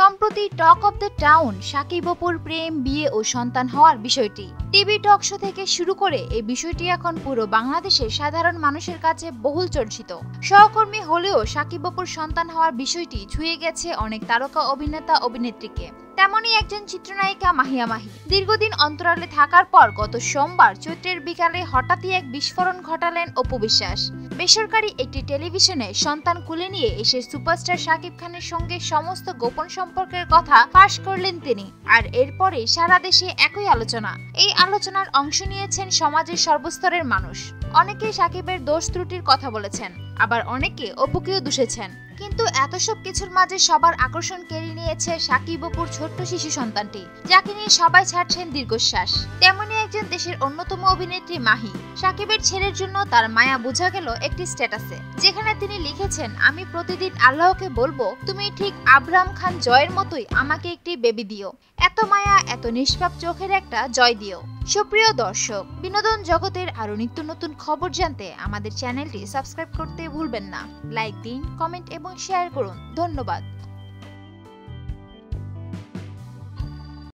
সম্প্রতি talk of the town, Shakib অপুর প্রেম, বিয়ে ও সন্তান হওয়ার বিষয়টি। টিভি টক শো থেকে শুরু করে এই বিষয়টি এখন পুরো বাংলাদেশের সাধারণ মানুষের কাছে বহুল চর্চিত। সহকর্মী হলেও সাকিব অপুর সন্তান হওয়ার বিষয়টি ছুঁয়ে গেছে অনেক তারকা, অভিনেতা, অভিনেত্রীকে। তেমনই একজন চিত্রনায়িকা মাহিয়া মাহি। দীর্ঘদিন অন্তরালে থাকার পর গত সোমবার চৈত্রের বিকালে হঠাৎই এক বিস্ফোরণ ঘটালেন অপু বিশ্বাস। বেসরকারি একটি টেলিভিশনে সন্তান কুলে নিয়ে এসে সুপারস্টার শাকিব খানের সঙ্গে সমস্ত গোপন সম্পর্কের কথা ফাঁস করলেন তিনি, আর এরপরে সারা দেশে একই আলোচনা। এই আলোচনার অংশ নিয়েছেন সমাজের সর্বস্তরের মানুষ। অনেকে সাকিবের দোষ ত্রুটির কথা বলেছেন, আবার অনেকে অপুকেও দুষেছেন। কিন্তু এত সব কিছুর মাঝে সবার আকর্ষণ কেড়ে নিয়েছে সাকিব অপুর ছোট্ট শিশু সন্তানটি, যাকে নিয়ে সবাই ছাড়ছেন দীর্ঘশ্বাস। তেমনি একজন দেশের অন্যতম অভিনেত্রী মাহি। সাকিবের ছেলের জন্য তার মায়া বোঝা গেল একটি স্ট্যাটাসে, যেখানে তিনি লিখেছেন, আমি প্রতিদিন আল্লাহকে বলব, তুমি ঠিক আব্রাম খান জয়ের মতোই আমাকে একটি বেবি দিও। এত মায়া, এত নিষ্পাপ চোখের একটা জয় দিও। সুপ্রিয় দর্শক, বিনোদন জগতের আরও নিত্য নতুন খবর জানতে আমাদের চ্যানেলটি সাবস্ক্রাইব করতে ভুলবেন না। লাইক দিন, কমেন্ট এবং শেয়ার করুন। ধন্যবাদ।